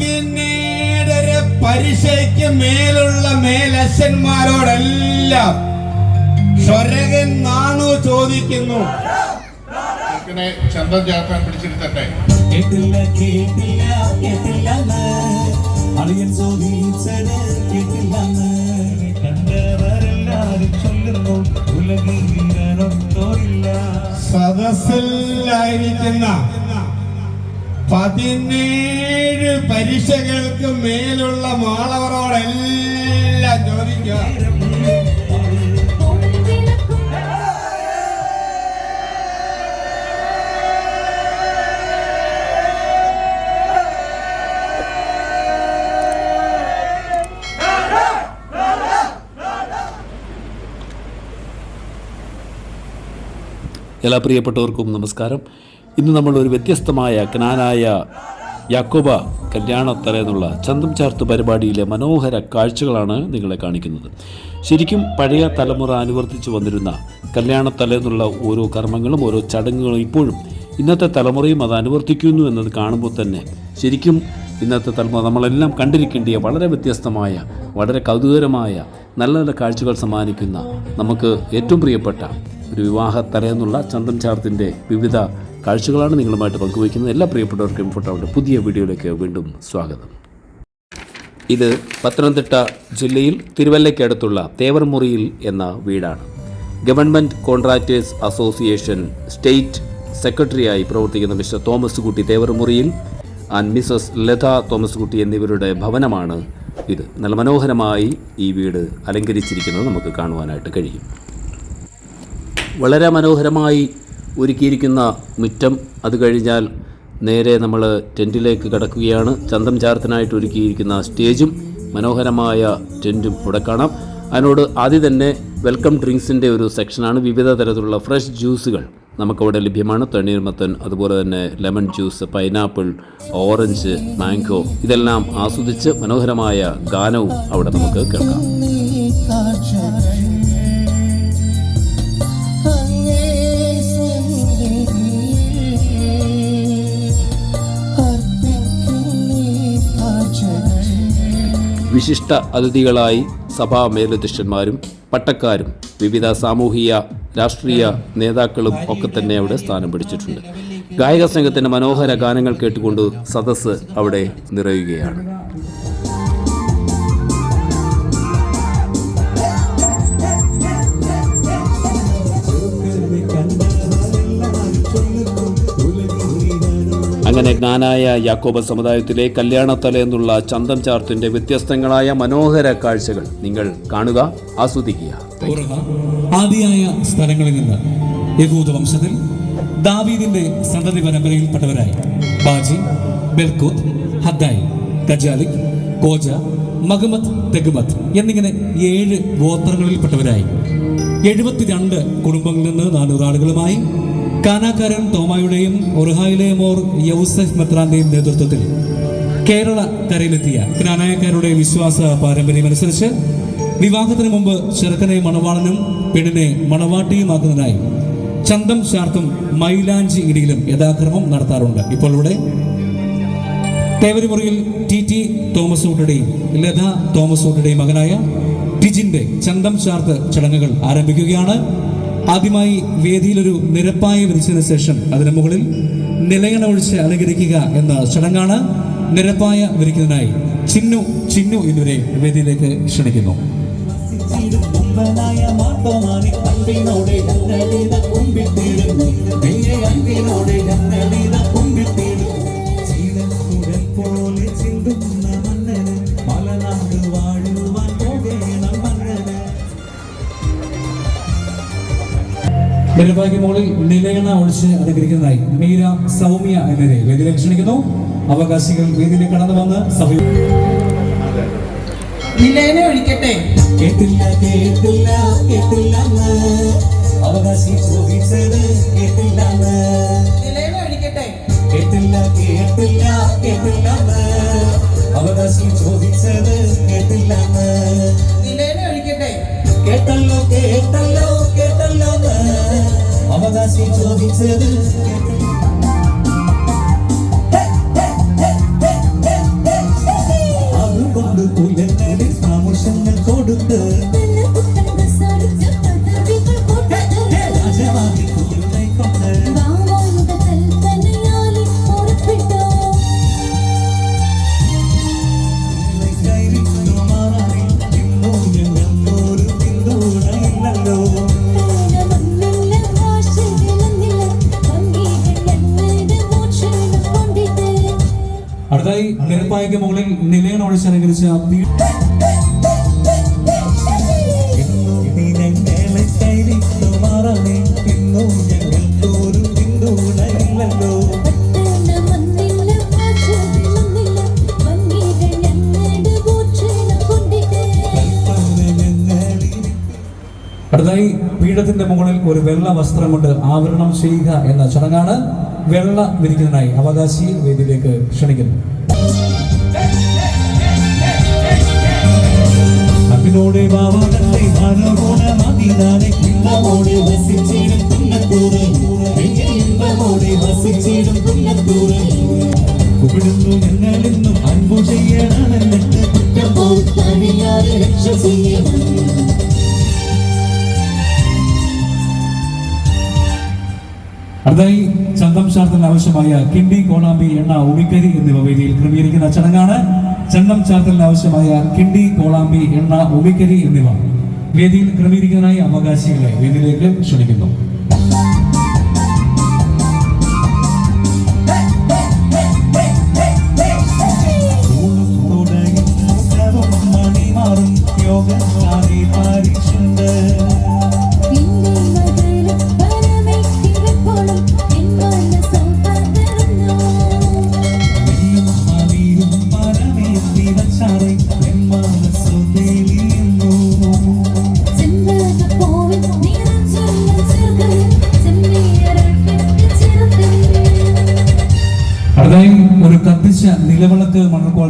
പതിനേഴര പരിശയ്ക്ക് മേലുള്ള മേലശന്മാരോടെല്ലാം സ്വരകൻ നാണു ചോദിക്കുന്നു. ചന്തം ചേർക്കാൻ പിടിച്ചിരുത്തട്ടെ. കേട്ടില്ല കേട്ടില്ല കേട്ടില്ല അളിയൻ ചോദിച്ചത് കേട്ടില്ല കണ്ടവരെല്ലാരും ചൊല്ലുന്നു ഉലകിൽ സദസ്സിലായിരിക്കുന്ന പതിനേഴ് പരീക്ഷകൾക്ക് മേലുള്ള മാളവരോടെല്ലാം ചോദിക്കുക. എല്ലാ പ്രിയപ്പെട്ടവർക്കും നമസ്കാരം. ഇന്ന് നമ്മൾ ഒരു വ്യത്യസ്തമായ ജ്ഞാനായ യാക്കോബ കല്യാണത്തല എന്നുള്ള ചന്തം ചാർത്ത് പരിപാടിയിലെ മനോഹര കാഴ്ചകളാണ് നിങ്ങളെ കാണിക്കുന്നത്. ശരിക്കും പഴയ തലമുറ അനുവർത്തിച്ചു വന്നിരുന്ന കല്യാണത്തല എന്നുള്ള ഓരോ കർമ്മങ്ങളും ഓരോ ചടങ്ങുകളും ഇപ്പോഴും ഇന്നത്തെ തലമുറയും അത് അനുവർത്തിക്കുന്നു എന്നത് കാണുമ്പോൾ തന്നെ ശരിക്കും ഇന്നത്തെ തലമുറ നമ്മളെല്ലാം കണ്ടിരിക്കേണ്ടിയ വളരെ വ്യത്യസ്തമായ വളരെ കൗതുകരമായ നല്ല നല്ല കാഴ്ചകൾ സമ്മാനിക്കുന്ന നമുക്ക് ഏറ്റവും പ്രിയപ്പെട്ട ഒരു വിവാഹ തലേന്നുള്ള ചന്തം ചാർത്തിന്റെ വിവിധ കാഴ്ചകളാണ് നിങ്ങളുമായിട്ട് പങ്കുവയ്ക്കുന്നത്. എല്ലാ പ്രിയപ്പെട്ടവർക്കും ഫോട്ടോയുടെ പുതിയ വീഡിയോയിലേക്ക് വീണ്ടും സ്വാഗതം. ഇത് പത്തനംതിട്ട ജില്ലയിൽ തിരുവല്ലയ്ക്കടുത്തുള്ള തേവർമുറിയിൽ എന്ന വീടാണ്. ഗവൺമെന്റ് കോൺട്രാക്ടേഴ്സ് അസോസിയേഷൻ സ്റ്റേറ്റ് സെക്രട്ടറിയായി പ്രവർത്തിക്കുന്ന mister Thomas Kutty തേവർമുറിയിൽ and Mrs Latha Thomas Kutty എന്നിവരുടെ ഭവനമാണ് ഇത്. നല്ല മനോഹരമായി ഈ വീട് അലങ്കരിച്ചിരിക്കുന്നത് നമുക്ക് കാണുവാനായിട്ട് കഴിയും. വളരെ മനോഹരമായി ഒരുക്കിയിരിക്കുന്ന മുറ്റം അത് കഴിഞ്ഞാൽ നേരെ നമ്മൾ ടെന്റിലേക്ക് കടക്കുകയാണ്. ചന്തം ചാരത്തിനായിട്ട് ഒരുക്കിയിരിക്കുന്ന സ്റ്റേജും മനോഹരമായ ടെന്റും ഇവിടെ കാണാം. അതിനോട് ആദ്യം തന്നെ വെൽക്കം ഡ്രിങ്ക്സിന്റെ ഒരു സെക്ഷനാണ്. വിവിധ തരത്തിലുള്ള ഫ്രഷ് ജ്യൂസുകൾ നമുക്കവിടെ ലഭ്യമാണ്. തണ്ണീർമത്തൻ അതുപോലെ തന്നെ lemon juice pineapple orange mango ഇതെല്ലാം ആസ്വദിച്ച് മനോഹരമായ ഗാനവും അവിടെ നമുക്ക് കേൾക്കാം. വിശിഷ്ട അതിഥികളായി സഭാ മേലധ്യക്ഷന്മാരും പട്ടക്കാരും വിവിധ സാമൂഹിക രാഷ്ട്രീയ നേതാക്കളും ഒക്കെ തന്നെ അവിടെ സ്ഥാനം പിടിച്ചിട്ടുണ്ട്. ഗായക സംഘത്തിന്റെ മനോഹര ഗാനങ്ങൾ കേട്ടുകൊണ്ട് സദസ്സ് അവിടെ നിറയുകയാണ്. അങ്ങനെ ജ്ഞാനായ യാക്കോബ സമുദായത്തിലെ കല്യാണത്തല എന്നുള്ള ചന്തം ചാർത്തിന്റെ വ്യത്യസ്തങ്ങളായ മനോഹര കാഴ്ചകൾ നിങ്ങൾ കാണുക ആസ്വദിക്കുക. ആദിയായ സ്ഥലങ്ങളിൽ നിന്ന് യഹൂദ വംശത്തിൽ ദാവീദിന്റെ സന്തതി പരമ്പരയിൽപ്പെട്ടവരായി. ബാജി ബെൽകൂത്ത് ഹദ്ദായി കജാലി കോജ മഹമ്മദ് തെഗ്മത്ത് എന്നിങ്ങനെ ഏഴ് ഗോത്രങ്ങളിൽപ്പെട്ടവരായി. എഴുപത്തിരണ്ട് കുടുംബങ്ങളിൽ നിന്ന് നാനൂറ് ആളുകളുമായി കാനാക്കാരൻ തോമയുടെയും ഒറുഹായിലെ മോർ യൗസഫ് മെത്രാന്റെയും നേതൃത്വത്തിൽ കേരള കരയിലെത്തിയ കാനായക്കാരുടെ വിശ്വാസ പാരമ്പര്യമനുസരിച്ച് വിവാഹത്തിന് മുമ്പ് ചെറുക്കനെ മണവാളനും പെണ്ണിനെ മണവാട്ടിയുമാക്കുന്നതിനായി ചന്തം ചാർത്തും മൈലാഞ്ചി ഇടിയിലും യഥാക്രമം നടത്താറുണ്ട്. ഇപ്പോൾ ഇവിടെ തേവരിമുറിയിൽ ടി ടി തോമസ് ഊട്ടയുടെയും ലത തോമസ് ഊട്ടയുടെയും മകനായ ടിജിന്റെ ചന്തം ചാർത്ത് ചടങ്ങുകൾ ആരംഭിക്കുകയാണ്. ആദ്യമായി വേദിയിലൊരു നിരപ്പായ വിരിച്ചതിന് ശേഷം അതിന് മുകളിൽ നിലയണ ഒഴിച്ച് അലങ്കരിക്കുക എന്ന ചടങ്ങാണ് നിരപ്പായ വിരിക്കുന്നതിനായി ചിന്നു ചിന്നു എന്നിവരെ വേദിയിലേക്ക് ക്ഷണിക്കുന്നു. പോലെ മാത്തോമാനി നിർഭാഗ്യമോളിൽ നിലയണ ഒഴിച്ച് അനുഗ്രഹിക്കുന്നതായി മീര സൗമ്യ എന്നിവരെ വേദിയിലേക്ക് ക്ഷണിക്കുന്നു. അവകാശികൾ വേദിയിലേക്ക് കടന്നു വന്ന് സഭ ഒഴിക്കട്ടെ. കേട്ടില്ല കേട്ടില്ല കേട്ടില്ലെന്ന് അവകാശി ചോദിച്ചത് കേട്ടില്ലെന്ന് ചോദിച്ചത് പോറ്റല നിലയണ ഒഴിച്ച് ഞങ്ങളിൽ അടുത്തായി പീഠത്തിന്റെ മുകളിൽ ഒരു വെള്ള വസ്ത്രം കൊണ്ട് ആവരണം ചെയ്യുക എന്ന ചടങ്ങാണ് വെള്ള വിരിക്കുന്നതിനായി അവകാശി വേദിയിലേക്ക് ക്ഷണിക്കുന്നു അപ്പിനോടെ ബാബാടത്തെ അനുഗുണമതിനാനെ ഇമ്പമോടെ വസിച്ചിടും കുന്നത്തൂറ്. ഇന്നമോടെ വസിച്ചിടും പുന്നത്തൂറ് കുപിടുന്നു ഞങ്ങളെന്നും അൻപു ചെയ്യണമെന്നിട്ട് കുറ്റം പോത്തണിയാതെ രക്ഷ ചെയ്യണം. അടുത്തായി ചന്തം ശാസ്ത്രത്തിന് ആവശ്യമായ കിണ്ടി കോണാമ്പി എണ്ണ ഉമിക്കരി എന്നിവ വേദിയിൽ ക്രമീകരിക്കുന്ന ചടങ്ങാണ് ചന്തം ചാർത്തലിന് ആവശ്യമായ കിണ്ടി കോളാമ്പി എണ്ണ ഉമിക്കരി എന്നിവ വേദിയിൽ ക്രമീകരിക്കാനായി അവകാശികളെ വേദിയിലേക്ക് ക്ഷണിക്കുന്നു.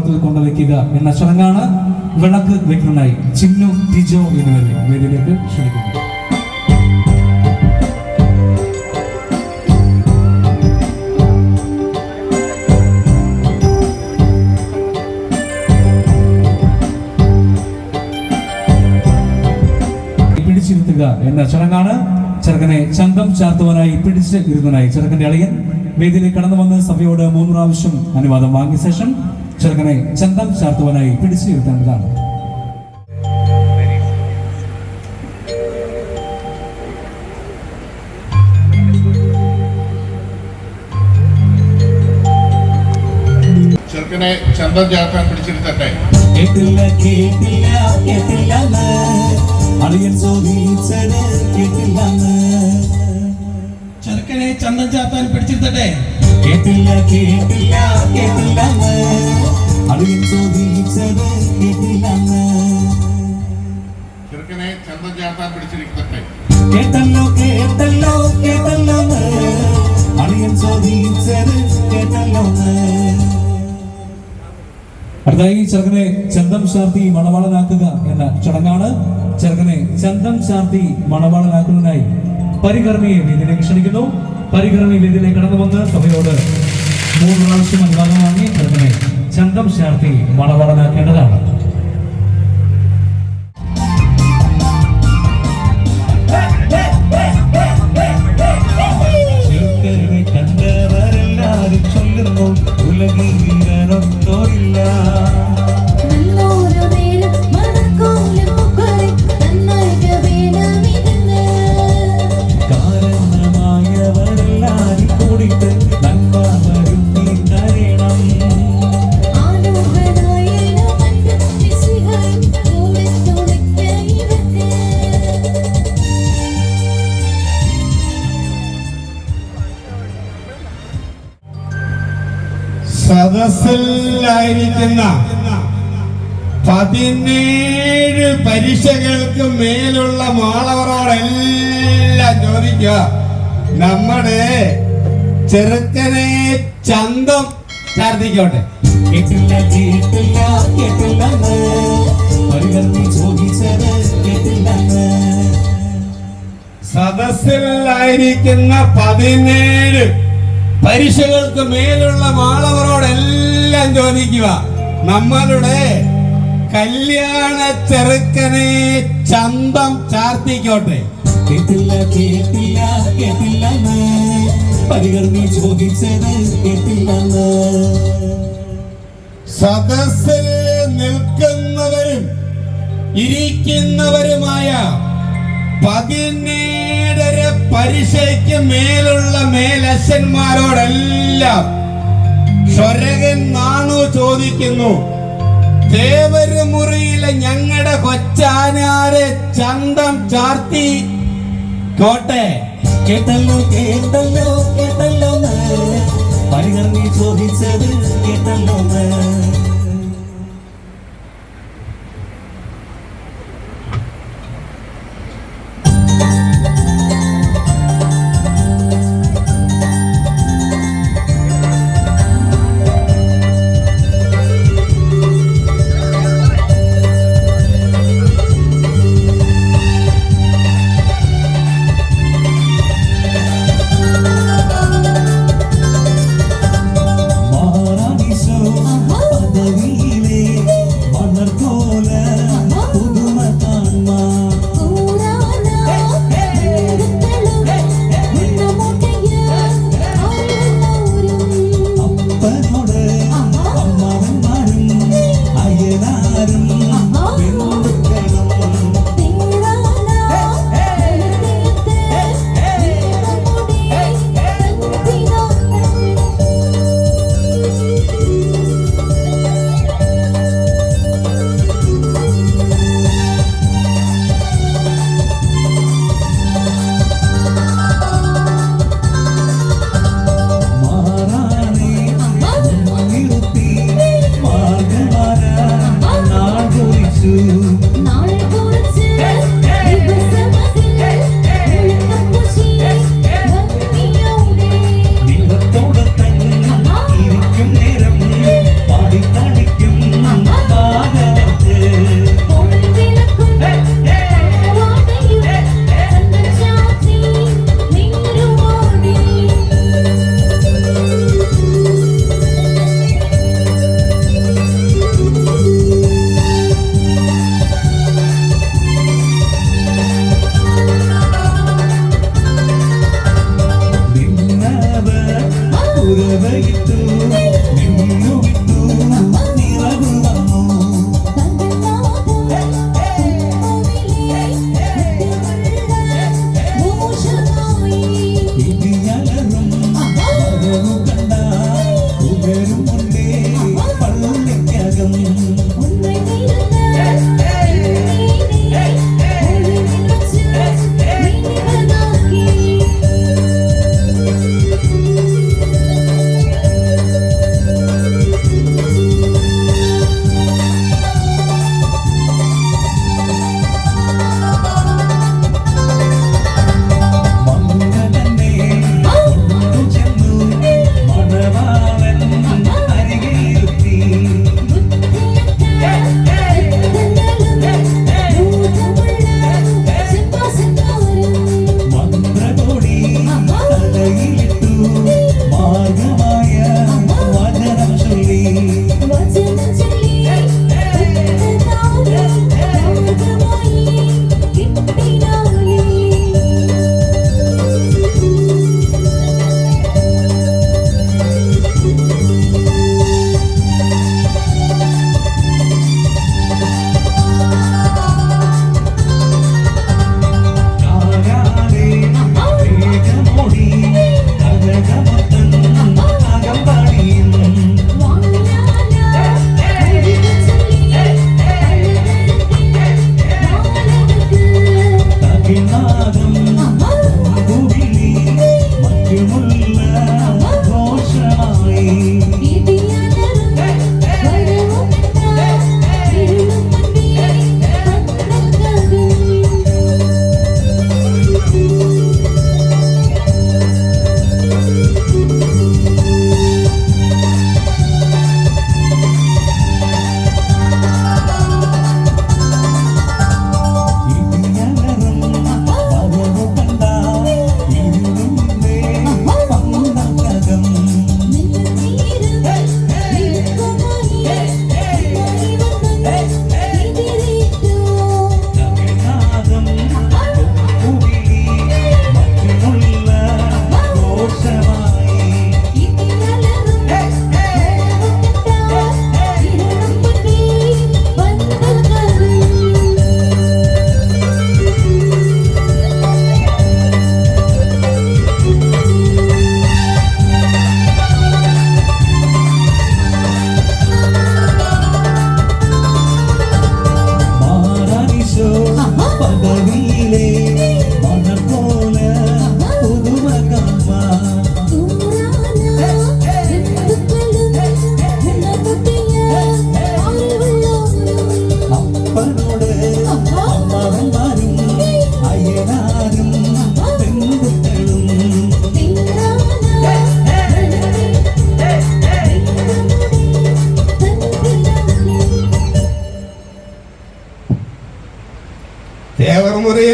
മണൽക്കോളത്തിൽ കൊണ്ടുവയ്ക്കുക എന്ന ചടങ്ങാണ് വിളക്ക് വെക്കുന്നതായി ചിന്നു ടിജോ എന്നിവരെ വേദിയിലേക്ക് ക്ഷണിക്കുന്നു എന്ന ചടങ്ങാണ് ചെറുക്കനെ ചന്തം ചാർത്തുവാനായി പിടിച്ച് ഇരുന്നതായി ചെറുക്കന്റെ അളിയൻ വേദിയിലേക്ക് കടന്നു വന്ന് സഭയോട് മൂന്ന് പ്രാവശ്യം അനുവാദം വാങ്ങിയ ശേഷം ചെറുക്കനെ ചന്തം ചാർത്തുവാനായി പിടിച്ചു ഇരുത്തേണ്ടതാണ് ചെറുക്കനെ ചന്തം ചാർത്താൻ പിടിച്ചിരുത്തട്ടെ. കേട്ടില്ല കേട്ടില്ല കേട്ടില്ലെന്ന് അളിയൻ ചോദിച്ചത് ചെറുക്കനെ ചന്തം ചാത്താൻ പിടിച്ചിരുത്തട്ടെ? കേട്ടില്ല കേട്ടില്ല കേട്ടില്ല അളിയൻ ചോദിച്ചത് കേട്ടില്ലെന്ന്. ചെറുക്കനെ ചന്തം ചാർത്താൻ പിടിച്ചിരിക്കട്ടെ. കേട്ടല്ലോ കേട്ടല്ലോ കേട്ടല്ലോന്ന്. അളിയൻ ചോദിച്ചത് കേട്ടല്ലോന്ന്. അടുത്തായി ചെറുക്കനെ ചന്തം ചാർത്തി മണവാളനാക്കുക എന്ന ചടങ്ങാണ്. ചെറുക്കനെ ചന്തം ചാർത്തി മണവാളനാക്കുന്നതിനായി പരികർമ്മിയെ വേദിയിലേക്ക് ക്ഷണിക്കുന്നു. പരികർമ്മി വേദിയിലേക്ക് കടന്നു വന്ന് സഭയോട് മൂന്ന് പ്രാവശ്യം അനുവാദം വാങ്ങി ചെറുക്കനെ ചന്തം ചാർത്തി മണവളനാക്കേണ്ടതാണ് ഉലകിൽ വീരനൊത്തോരില്ല സദസ്സിലായിരിക്കുന്ന പതിനേഴ് പരീക്ഷകൾക്ക് മേലുള്ള മാളവരോടെല്ലാം ചോദിക്കുക. നമ്മുടെ ചെറുക്കനെ ചന്തം കേട്ടില്ല കേട്ടില്ല ചോദിച്ചത് കേട്ടില്ലെന്ന് സദസ്സിലായിരിക്കുന്ന പതിനേഴ് പരീക്ഷകൾക്ക് മേലുള്ള മാളവരോടെല്ലാം ചോദിക്കുക നമ്മളുടെ കല്യാണ ചെറുക്കനെ ചന്തം ചാർത്തിക്കോട്ടെ? കേട്ടില്ല കേട്ടില്ല കേട്ടില്ലെന്ന്. പരിഗണി ചോദിച്ചത് കേട്ടില്ല സദസ്സിൽ നിൽക്കുന്നവരും ഇരിക്കുന്നവരുമായ പതിനേഴര പരീക്ഷയ്ക്ക് മേലുള്ള മേലശന്മാരോടെല്ലാം സ്വരകൻ നാണു ചോദിക്കുന്നു. ദേവരമുറിയിലെ ഞങ്ങളുടെ കൊച്ചാനാരെ ചന്തം ചാർത്തി. കോട്ടെ. കേട്ടല്ലോ കേട്ടല്ലോ കേട്ടല്ലോ പരിഹർ നീ ചോദിച്ചത് കേട്ടല്ലോ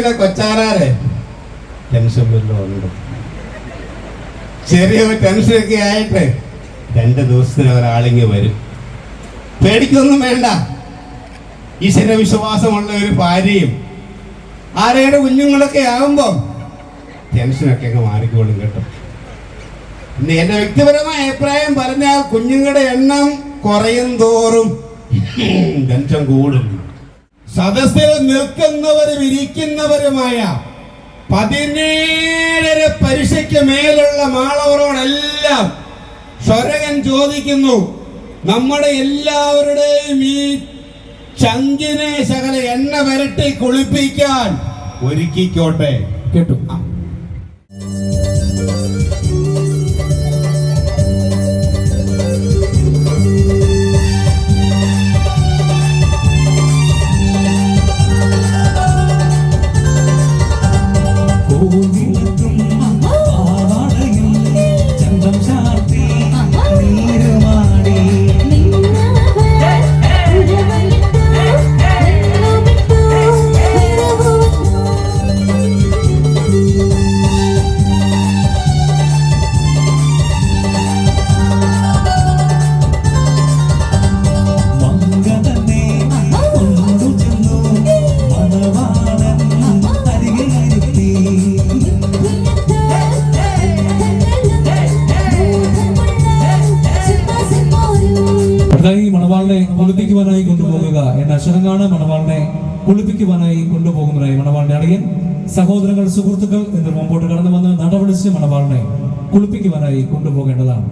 കിടപ്പുമുറിയിലെ കൊച്ചാരാരെ ടെൻഷൻ വല്ലതും ഉണ്ട് ടെൻഷൻ ടെൻഷനൊക്കെ ആയിട്ട് രണ്ട് ദിവസത്തിന് ഒരാളിങ്ങി വരും. പേടിക്കൊന്നും വേണ്ട. ഈശ്വര വിശ്വാസമുള്ള ഒരു ഭാര്യയും ആരയുടെ കുഞ്ഞുങ്ങളൊക്കെ ആകുമ്പോൾ ടെൻഷനൊക്കെ അങ്ങ് മാറിക്കോളും കേട്ടോ. പിന്നെ എന്റെ വ്യക്തിപരമായ അഭിപ്രായം പറഞ്ഞാൽ കുഞ്ഞുങ്ങളുടെ എണ്ണം കുറയും തോറും ടെൻഷൻ കൂടും. സദസ്സിൽ നിൽക്കുന്നവരും ഇരിക്കുന്നവരുമായ പതിനേഴര പരീക്ഷയ്ക്ക് മേലുള്ള മാളവരോടെല്ലാം സ്വരകൻ ചോദിക്കുന്നു നമ്മുടെ എല്ലാവരുടെയും ഈ ചങ്കിനെ ശകല എണ്ണ വരട്ടി കുളിപ്പിക്കാൻ ഒരുക്കിക്കോട്ടെ? കേട്ടു. നടപടിച്ച് മണവാളിനെ കുളിപ്പിക്കുവാനായി കൊണ്ടുപോകേണ്ടതാണ്.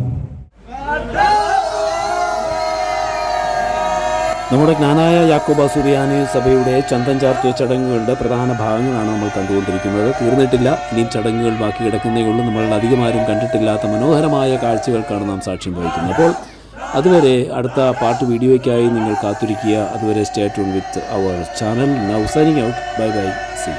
നമ്മുടെ ജ്ഞാനായ യാക്കോബ സുറിയാനി സഭയുടെ ചന്തം ചാർത്തിയ ചടങ്ങുകളുടെ പ്രധാന ഭാഗങ്ങളാണ് നമ്മൾ കണ്ടുകൊണ്ടിരിക്കുന്നത്. തീർന്നിട്ടില്ല. ഇനിയും ചടങ്ങുകൾ ബാക്കി കിടക്കുന്നേ ഉള്ളൂ. നമ്മൾ അധികമാരും കണ്ടിട്ടില്ലാത്ത മനോഹരമായ കാഴ്ചകൾക്കാണ് നാം സാക്ഷ്യം വഹിക്കുന്നത്. അപ്പോൾ അതുവരെ അടുത്ത പാട്ട് വീഡിയോയ്ക്കായി നിങ്ങൾ കാത്തിരിക്കുക. അതുവരെ stay tune with our channel now signing out bye bye see